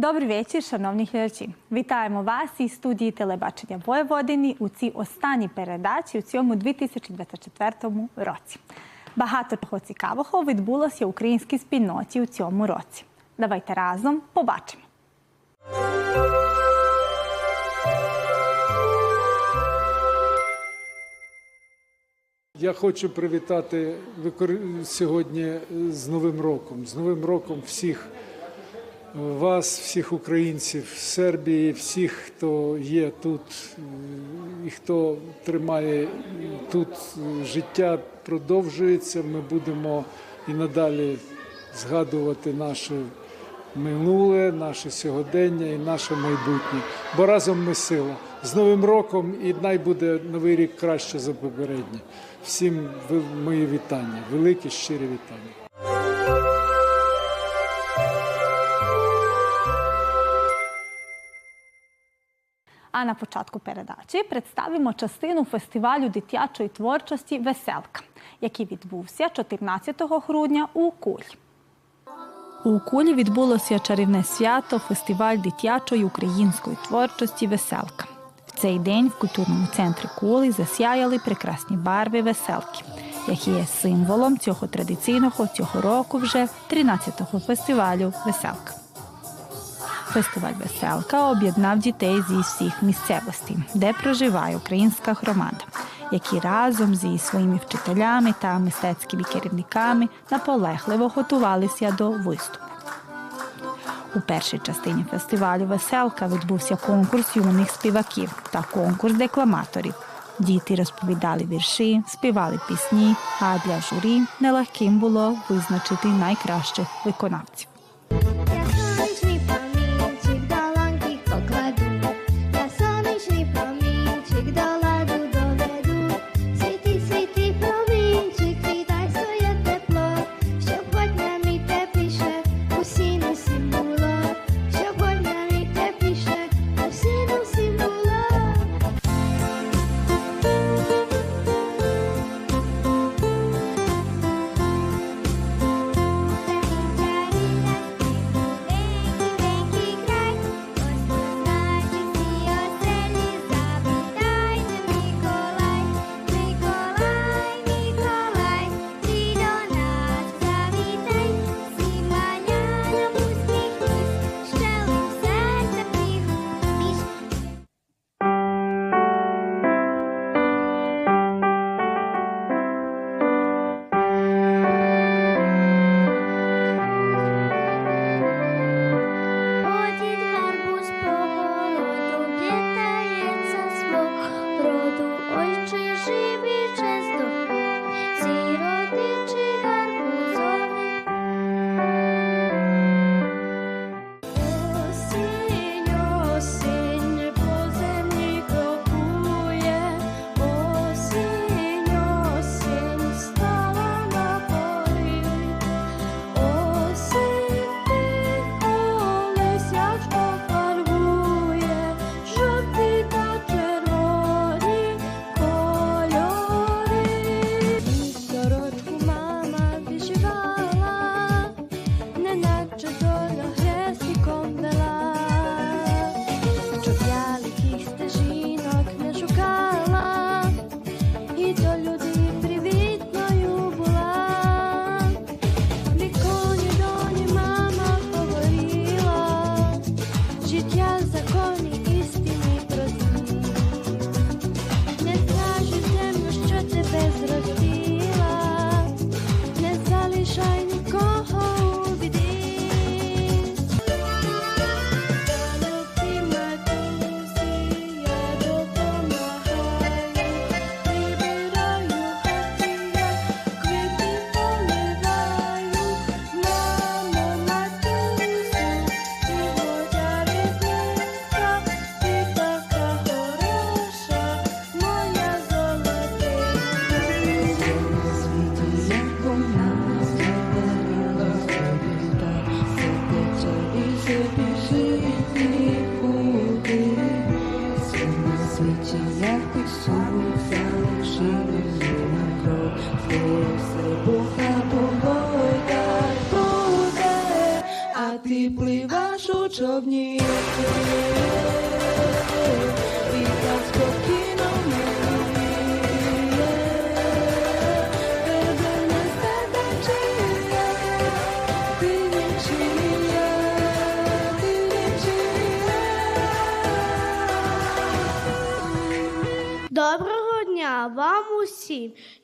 Добрий вечір, шановні глядачі. Вітаємо вас із студії телебачення Воєводині у цій останній передачі у цьому 2024 році. Багато того цікавого відбулося українській спільноті у цьому році. Давайте разом побачимо. Я хочу привітати сьогодні з Новим роком. З Новим роком всіх вас, всіх українців Сербії, всіх, хто є тут і хто тримає тут життя, продовжується. Ми будемо і надалі згадувати наше минуле, наше сьогодення і наше майбутнє. Бо разом ми сила. З Новим роком і най буде новий рік краще за попередній. Всім мої вітання, великі щирі вітання. А на початку передачі представимо частину фестивалю дитячої творчості Веселка, який відбувся 14 грудня у Кулі. У Кулі відбулося чарівне свято фестиваль дитячої української творчості Веселка. В цей день в культурному центрі Кули засяяли прекрасні барви веселки, які є символом цього традиційного цього року вже 13-го фестивалю Веселка. Фестиваль Веселка об'єднав дітей зі всіх місцевостей, де проживає українська громада, які разом зі своїми вчителями та мистецькими керівниками наполегливо готувалися до виступу. У першій частині фестивалю Веселка відбувся конкурс юних співаків та конкурс декламаторів. Діти розповідали вірші, співали пісні, а для журі нелегким було визначити найкращих виконавців.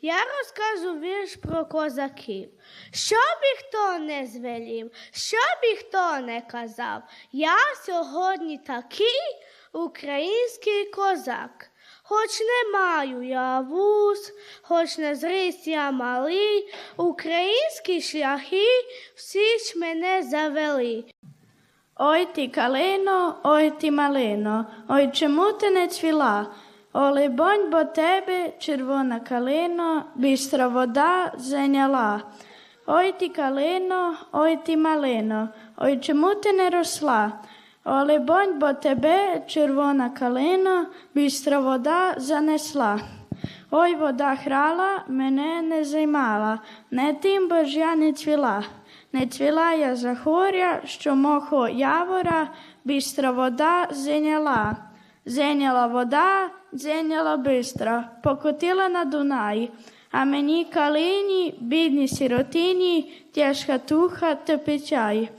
Я розкажу вірш про козаків. Що б і хто не звелів, що і хто не казав, я сьогодні такий український козак. Хоч не маю я вуз, хоч не зріс я малий, українські шляхи всі ж мене завели. Ой ти калино, ой ти малино, ой чому ти не цвіла? О, либонь, бо тебе червона калино, бістра вода зайняла. Ой ти калино, ой ти малино, ой чому ти не росла? О, либонь, бо тебе червона калино, бістра вода занесла. Ой, вода храла, мене не займала, не тим, бо ж я не цвіла. Не цвіла я за хоря, що мохо явора, бістра вода зайняла. Зайняла вода, зайняла бистро, покотила на Дунай, а мені калині, бідні сиротині, тяжка туха та печай.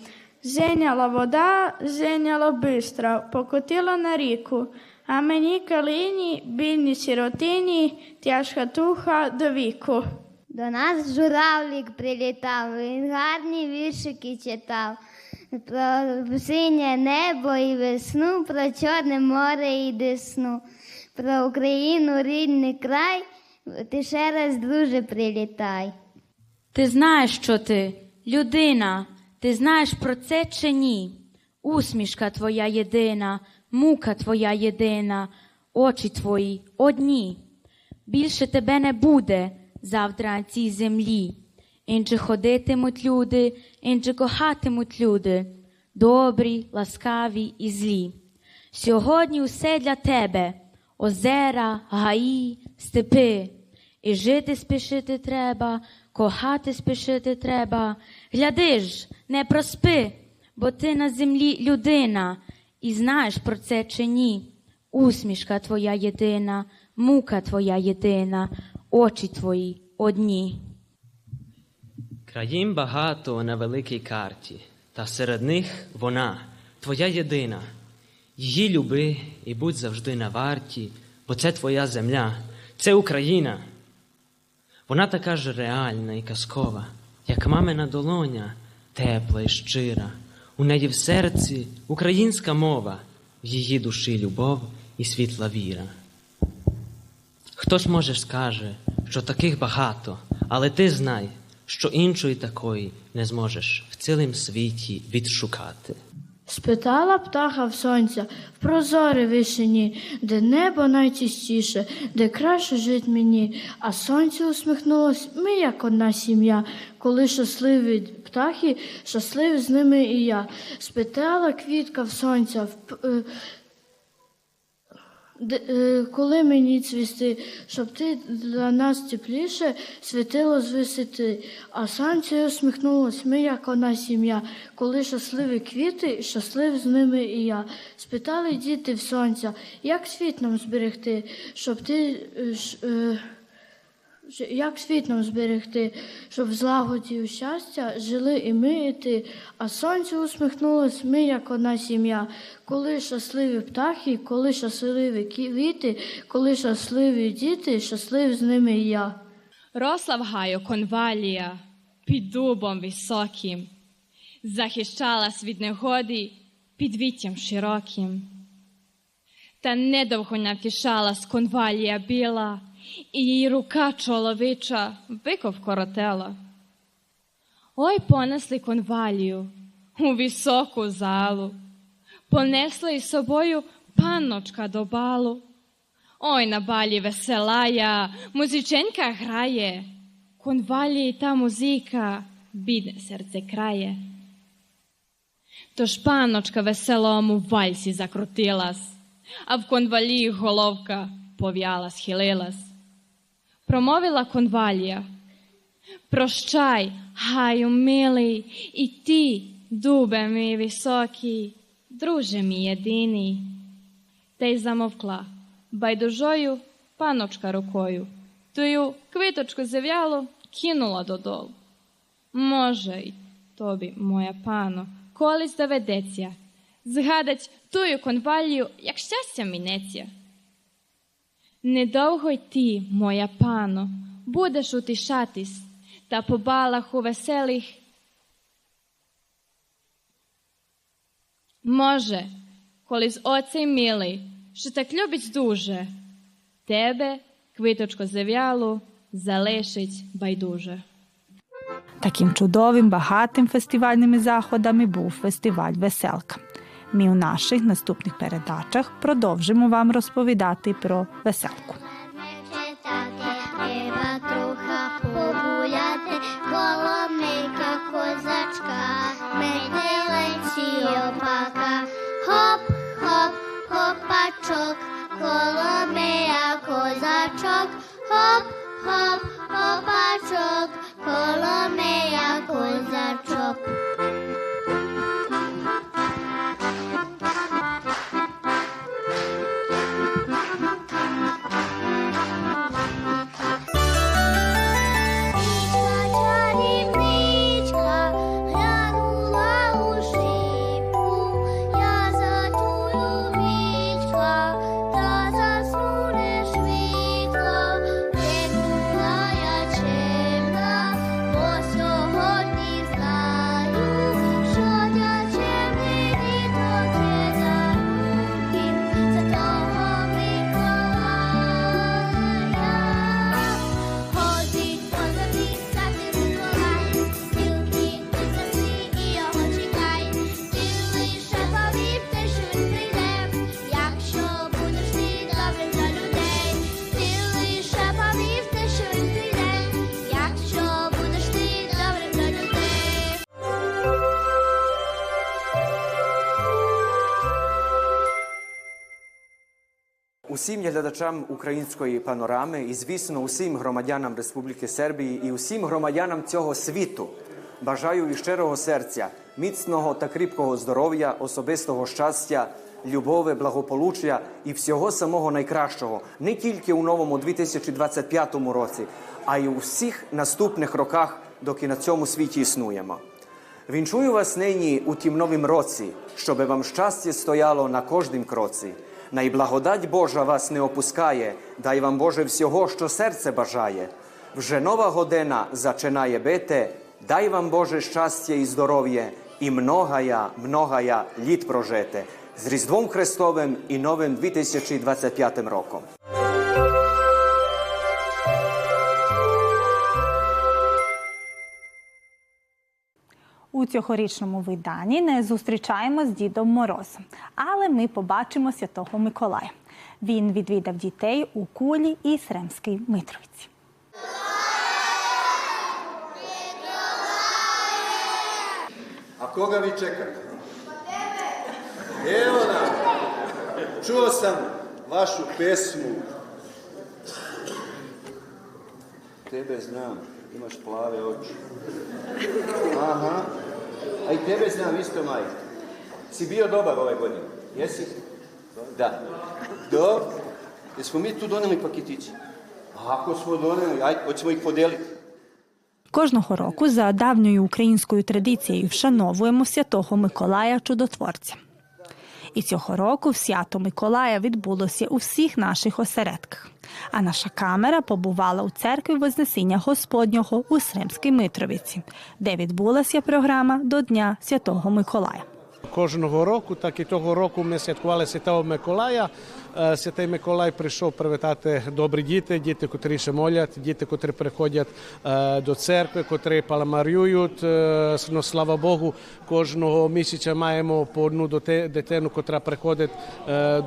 Зайняла вода, зайняла бистро, покотила на ріку, а мені калині, бідні сиротині, тяжка туха до віку. До нас журавлік прилітав, він гарні віршики читав. Про синє небо і весну, про Чорне море і десну, про Україну рідний край, ти ще раз, друже, прилітай. Ти знаєш, що ти людина, ти знаєш про це чи ні? Усмішка твоя єдина, мука твоя єдина, очі твої одні. Більше тебе не буде завтра на цій землі. Інше ходитимуть люди, інше кохатимуть люди, добрі, ласкаві і злі. Сьогодні усе для тебе озера, гаї, степи. І жити спішити треба, кохати спішити треба. Гляди ж, не проспи, бо ти на землі людина, і знаєш про це чи ні. Усмішка твоя єдина, мука твоя єдина, очі твої одні. Країн багато на великій карті, та серед них вона, твоя єдина. Її люби і будь завжди на варті, бо це твоя земля, це Україна. Вона така ж реальна і казкова, як мамина долоня, тепла і щира. У неї в серці українська мова, в її душі любов і світла віра. Хтось може скаже, що таких багато, але ти знай, що іншої такої не зможеш в цілім світі відшукати. Спитала птаха в сонця в прозорій вишині, де небо найчистіше, де краще жить мені. А сонце усміхнулось, ми як одна сім'я. Коли щасливі птахи, щасливі з ними і я. Спитала квітка в сонця, в, е, коли мені цвісти, щоб ти для нас тепліше світило з висоти. А сонце усміхнулось, ми як одна сім'я. Коли щасливі квіти, щаслив з ними і я. Спитали діти в сонця, як світ нам зберегти, щоб ти. е, е, Як світ нам зберегти, щоб в злагоді і щастя жили і ми, і ти, а сонце усміхнулось, ми, як одна сім'я. Коли щасливі птахи, коли щасливі квіти, коли щасливі діти, щасливі з ними і я. Росла в гаю конвалія під дубом високим, захищалась від негоди під віттям широким. Та недовго навтішалась конвалія біла, і її рука чоловіча биков коротела. Ой, понесли конвалію у високу залу, понесли із собою панночка до балу. Ой, на балі веселая, музиченька грає, конвалії та музика, бідне серце крає. Тож панночка веселому вальсі закрутилась, а в конвалії головка пов'яла, схилилась. Промовила конвалія. Прощай, гаю, милий, і ти, дубе мій високий, друже мій єдиний. Та й замовкла байдужою паночка рукою. Тую квиточку зів'ялу кинула додолу. Може, й тобі, моя пано, колись доведеться згадать тую конвалію, як щастя мінеться. Недовго й ти, моя пано, будеш утішатись, та по балах у веселих. Може, коли з оцей милий, що так любить дуже, тебе, квиточко зав'ялу, залишить байдуже. Таким чудовим, багатим фестивальними заходами був фестиваль Веселка. Ми у наших наступних передачах продовжимо вам розповідати про веселку. Хопачок, коломия козачок, хоп, хоп, хопачок, коломия козачок. Усім глядачам української панорами і, звісно, усім громадянам Республіки Сербії і усім громадянам цього світу бажаю із щирого серця міцного та кріпкого здоров'я, особистого щастя, любові, благополуччя і всього самого найкращого не тільки у новому 2025 році, а й у всіх наступних роках, доки на цьому світі існуємо. Вінчую вас нині у тім новім році, щоби вам щастя стояло на кожнім кроці. Най Божа вас не опускає, дай вам Боже всього, що серце бажає. Вже нова година зачинає бити, дай вам Боже щастя і здоров'я, і многая, многая літ прожити з Різдвом Христовим і новим 2025 роком. У цьогорічному виданні не зустрічаємо з Дідом Морозом, але ми побачимо Святого Миколая. Він відвідав дітей у Кулі і Сремській Митровиці. A koga vi čekate? Evo nam. Čuo sam vašu pesmu. Tebe znam, imaš plave oči. A i tebe znam isto, Maj. Si bio dobar ove godine? Jesi? Da. Dobro. Jesmo mi tu doneli paketići? Ako smo doneli, ajde, hoćemo ih podeliti. Кожного року за давньою українською традицією вшановуємо святого Миколая Чудотворця. І цього року свято Миколая відбулося у всіх наших осередках. А наша камера побувала у церкві Вознесіння Господнього у Сремській Митровиці, де відбулася програма до Дня Святого Миколая. Кожного року, так і того року ми святкували Святого Миколая. Е, Святий Миколай прийшов привітати добрі діти, діти, котрі ще молять, діти, котрі приходять е, до церкви, котрі паламарюють. Е, Ну, слава Богу, кожного місяця маємо по одну дитину, котра приходить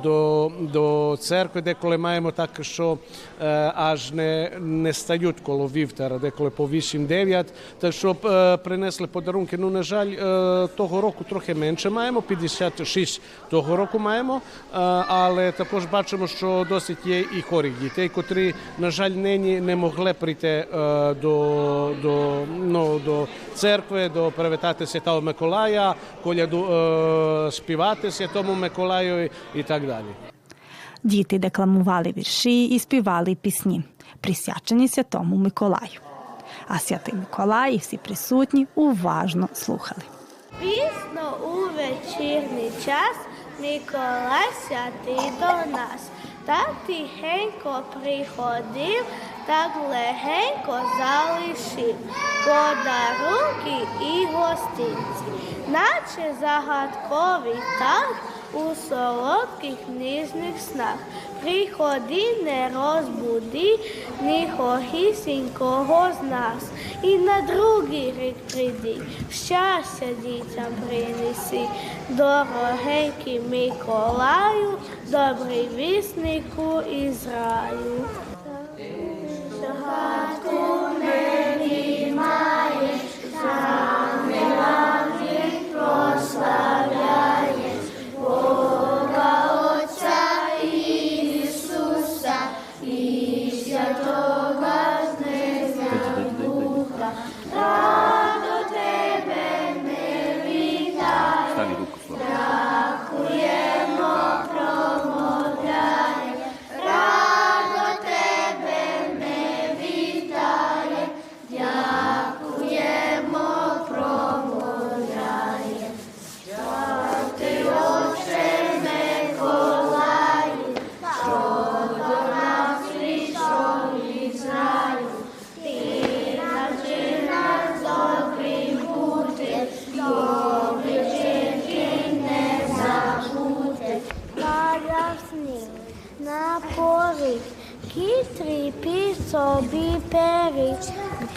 до, до церкви. Деколи маємо так, що аж не, не стають коло вівтара, деколи по 8-9. Так щоб принесли подарунки. Ну, на жаль, того року трохи менше. маємо, 56 того року маємо, але також бачимо, що досить є і хворих дітей, котрі, на жаль, нині не могли прийти е, до, до, ну, до церкви, до привітати Святого Миколая, коляду, е, співати Святому Миколаю і так далі. Діти декламували вірші і співали пісні, присвячені Святому Миколаю. А святий Миколай і всі присутні уважно слухали. Пісно у вечірній час Миколай ти до нас. Так тихенько приходив, так легенько залишив подарунки і гостинці, наче загадковий так у солодких ніжних снах. Приходи, не розбуди нікогісінького з нас. І на другий рік прийди, щастя дітям принеси, дорогенький Миколаю, добрий віснику із раю.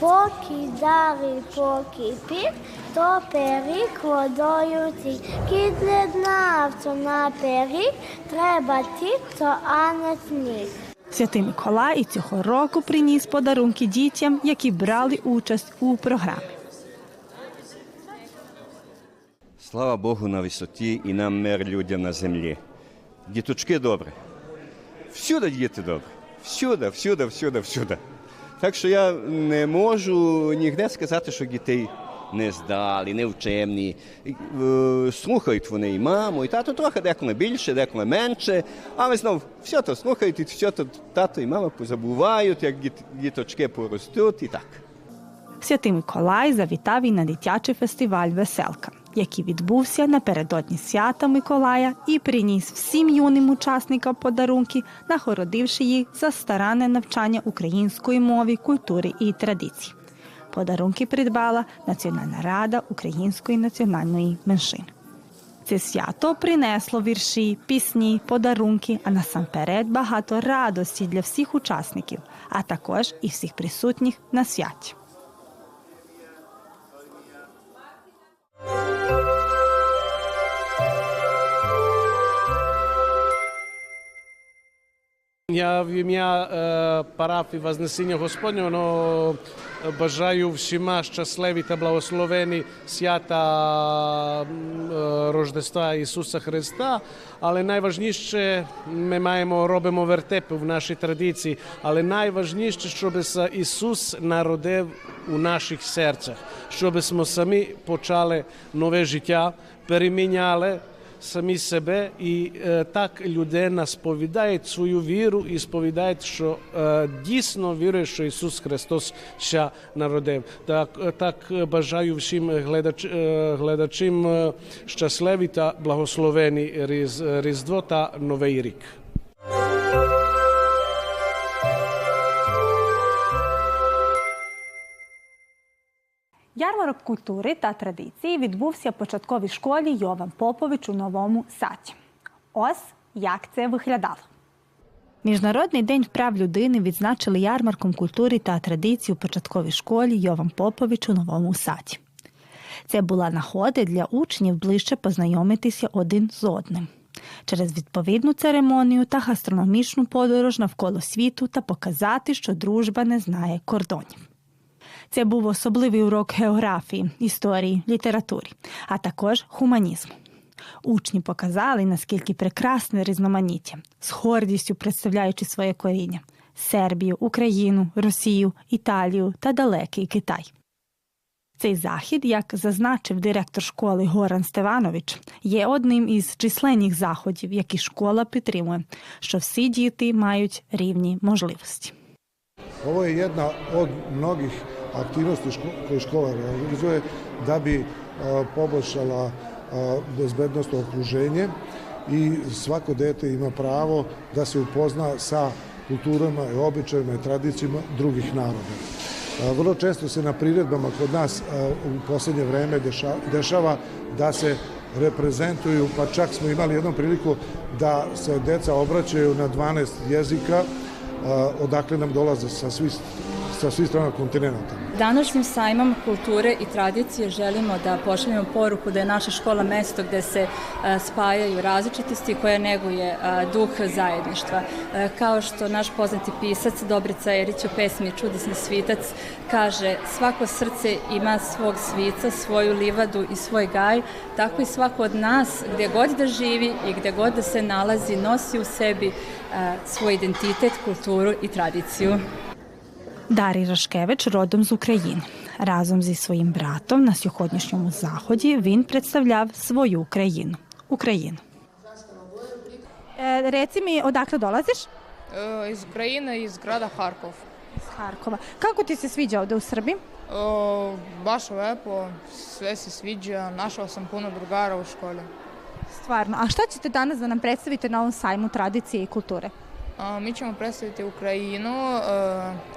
Поки дари, поки під, то періг водою тік. Кіт не знав, що на періг треба тік, то а не сніг. Святий Миколай і цього року приніс подарунки дітям, які брали участь у програмі. Слава Богу на висоті і нам мир людям на землі. Діточки добре. Всюди діти добре. Всюди, всюди, всюди, всюди. Так що я не можу ніде сказати, що дітей не здали, не вчемні. Е, Слухають вони і маму, і тато трохи деколи більше, деколи менше. Але знов все то слухають, і все то тато і мама позабувають, як діточки поростуть і так. Святий Миколай завітав і на дитячий фестиваль Веселка, який відбувся напередодні свята Миколая і приніс всім юним учасникам подарунки, нагородивши їх за старанне навчання української мови, культури і традицій. Подарунки придбала Національна рада української національної меншини. Це свято принесло вірші, пісні, подарунки, а насамперед багато радості для всіх учасників, а також і всіх присутніх на святі. Я в ім'я е, парафії Вознесіння Господнього ну, бажаю всіма щасливі та благословені свята е, Рождества Ісуса Христа. Але найважніше ми маємо робимо вертепи в нашій традиції. Але найважніше, щоб Ісус народив у наших серцях, щоб ми самі почали нове життя, переміняли самі себе, і е, так людина сповідає свою віру і сповідає, що е, дійсно вірує, що Ісус Христос ще народив. Так, е, так е, бажаю всім глядач, е, глядачам е, щасливі та благословені Різ, Різдво та Новий рік. Ярмарок культури та традиції відбувся в початковій школі Йован Попович у Новому Саді. Ось як це виглядало. Міжнародний день вправ людини відзначили ярмарком культури та традицій у початковій школі Йован Попович у Новому Саді. Це була нагода для учнів ближче познайомитися один з одним через відповідну церемонію та гастрономічну подорож навколо світу та показати, що дружба не знає кордонів. Це був особливий урок географії, історії, літературі, а також гуманізму. Учні показали, наскільки прекрасне різноманіття, з гордістю представляючи своє коріння Сербію, Україну, Росію, Італію та далекий Китай. Цей захід, як зазначив директор школи Горан Стеванович, є одним із численних заходів, які школа підтримує, що всі діти мають rівні можливості. Ovo je jedna od mnogih aktivnosti ško- koje škola realizuje da bi a, poboljšala a, bezbednostno okruženje i svako dete ima pravo da se upozna sa kulturama i običajima i tradicijama drugih naroda. A, Vrlo često se na priredbama kod nas u poslednje vreme deša- dešava da se reprezentuju, pa čak smo imali jednom priliku da se deca obraćaju na 12 jezika odakle nam dolaze sa svih, sa svih strana kontinenta. Današnjim sajmom kulture i tradicije želimo da pošaljemo poruku da je naša škola mesto gde se e, spajaju različitosti koja neguje e, duh zajedništva. E, Kao što naš poznati pisac Dobrica Erić u pesmi Čudesni svitac kaže svako srce ima svog svica, svoju livadu i svoj gaj, tako i svako od nas gdje god da živi i gdje god da se nalazi nosi u sebi svoj identitet, kulturu i tradiciju. Дарій Рашкевич родом з України. Разом зі своїм братом на сьогоднішньому заході він представляв свою країну Україну. Е, Reci mi, odakle dolaziš? E, iz Ukrajine, iz grada Harkov. Iz Harkova. Kako ti se sviđa ovde u Srbiji? E, baš lepo, sve se sviđa, našao sam puno drugara u školi. Stvarno. A šta ćete danas da nam predstavite na ovom sajmu tradicije i kulture? A, mi ćemo predstaviti Ukrajinu, e,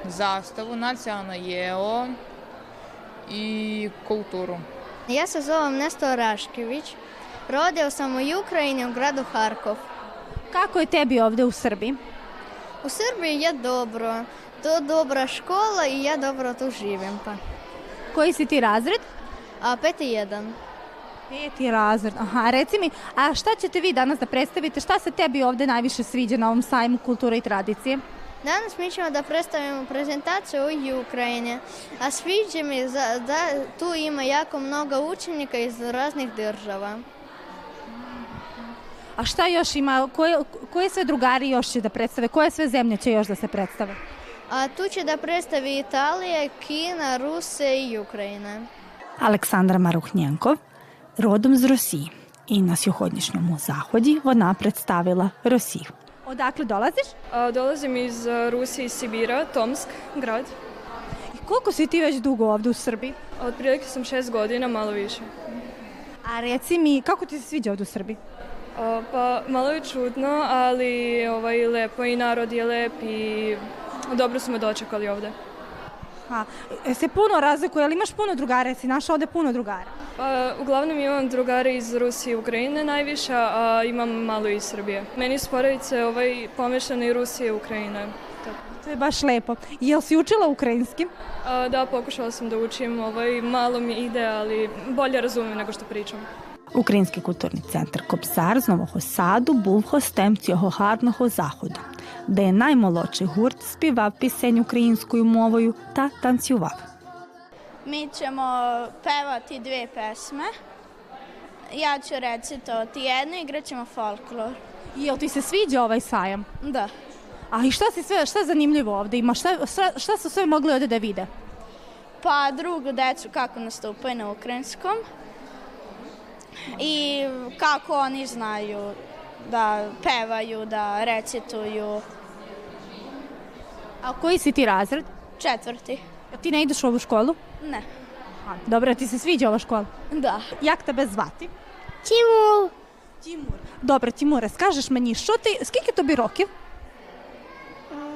zastavu, nacionalno jelo i kulturu. Ja se zovem Nestor Raškević. Rodio sam u Ukrajini u gradu Harkov. Kako je tebi ovde u Srbiji? U Srbiji je dobro. To dobra škola i ja dobro tu živim. Pa. Koji si ti razred? A peti jedan. Peti razred. Aha, reci mi, a šta ćete vi danas da predstavite? Šta se tebi ovde najviše sviđa na ovom sajmu kulture i tradicije? Danas mi ćemo da predstavimo prezentaciju u Ukrajini. A sviđa mi za- da tu ima jako mnogo učenika iz raznih država. A šta još ima? Koje, koje sve drugari još će da predstave? Koje sve zemlje će još da se predstave? A tu će da predstavi Italija, Kina, Rusija i Ukrajina. Олександра Марухнєнко родом з Росії. І на сьогоднішньому заході вона представила Росію. Odakle dolaziš? Dolazim iz e, Rusije, iz Sibira, Tomsk, grad. I koliko si ti već dugo ovde u Srbiji? Otprilike sam šest godina, malo više. A reci mi, kako ti se sviđa ovde u Srbiji? A, Pa malo je čudno, ali ovaj, lepo i narod je lep i dobro su me dočekali ovde. A, e, se puno razlikuje, ali imaš puno drugara, si našao ovde puno drugara. Pa, uglavnom imam drugare iz Rusije i Ukrajine najviše, a imam malo iz Srbije. Meni su porodice ovaj, pomešane i Rusije i Ukrajine. Tako. To je baš lepo. Jel si učila ukrajinski? A, da, pokušala sam da učim, ovaj, malo mi ide, ali bolje razumem nego što pričam. Культурний центр Кобзар з Нового Саду був гостем цього гарного де наймолодший гурт співав пісень українською мовою та танцював. Mi ćemo pevati dve pesme. Ja ću recitovati jednu, igrat ćemo folklor. Jel ti se sviđa ovaj sajam? Da. A i šta si sve, šta je zanimljivo ovde ima? Šta, šta, šta su sve mogli ovde da vide? Pa drugu decu kako nastupaju na ukrajinskom i kako oni znaju da pevaju, da recituju. A koji si ti razred? Četvrti. A ti ne ideš u ovu školu? Ne. A, dobro, ti se sviđa ova škola? Да. Як тебе звати? Тимур. Тимур. Добре, Тимуре, скажеш мені, що ти, скільки тобі років?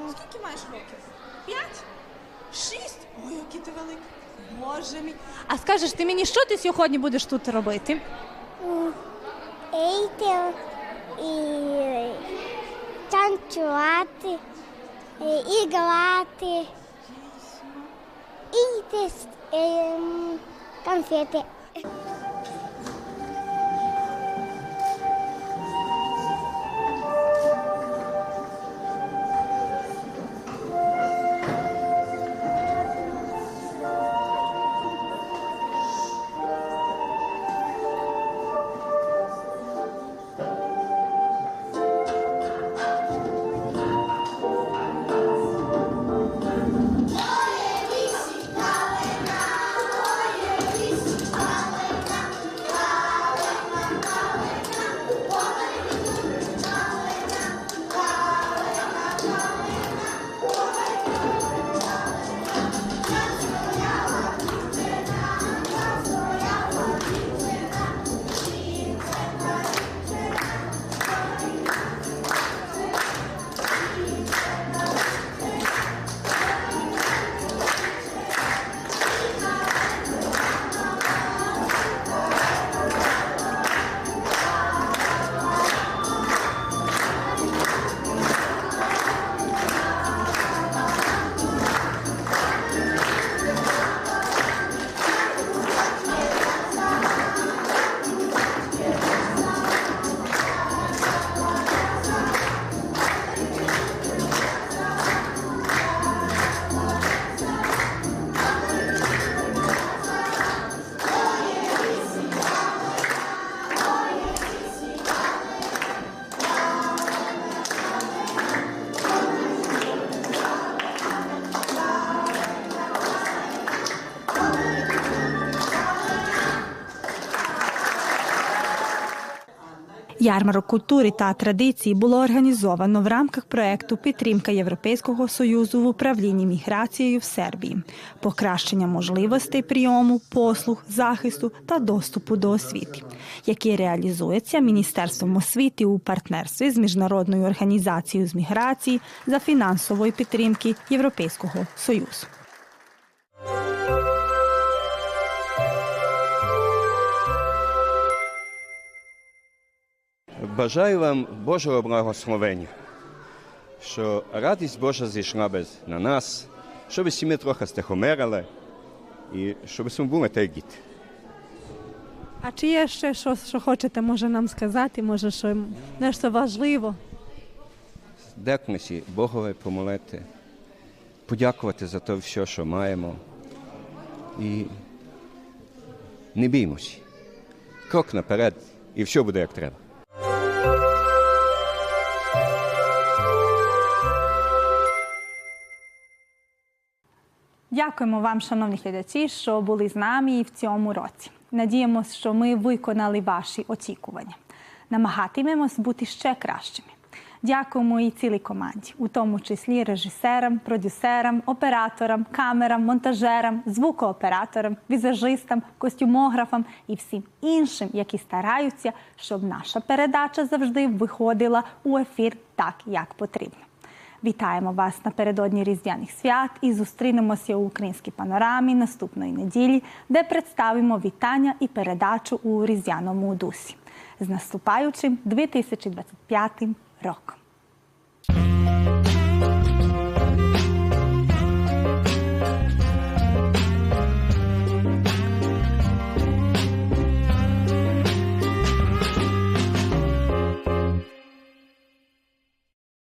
Скільки маєш років? П'ять? Шість? Ой, який ти великий. Боже мій. А скажеш ти мені, що ти сьогодні будеш тут робити? Йти і танцювати, і грати, і їсти Ярмарок культури та традиції було організовано в рамках проекту Підтримка Європейського союзу в управлінні міграцією в Сербії, покращення можливостей прийому, послуг, захисту та доступу до освіти, який реалізується Міністерством освіти у партнерстві з міжнародною організацією з міграції за фінансової підтримки Європейського союзу. Бажаю вам Божого благословення, що радість Божа зійшла би на нас, щоб всі ми трохи стихомирили і щоб ми були та діти. А чи є ще щось, що хочете, може нам сказати? Може, що нещо важливо? Декнесі Богові помолити, подякувати за те все, що маємо. І не біймося. Крок наперед, і все буде як треба. Дякуємо вам, шановні глядачі, що були з нами і в цьому році. Надіємося, що ми виконали ваші очікування. Намагатимемось бути ще кращими. Дякуємо і цілій команді, у тому числі режисерам, продюсерам, операторам, камерам, монтажерам, звукооператорам, візажистам, костюмографам і всім іншим, які стараються, щоб наша передача завжди виходила у ефір так, як потрібно. Вітаємо вас напередодні різдвяних свят і зустрінемося у українській панорамі наступної неділі, де представимо вітання і передачу у різдвяному дусі з наступаючим 2025 роком.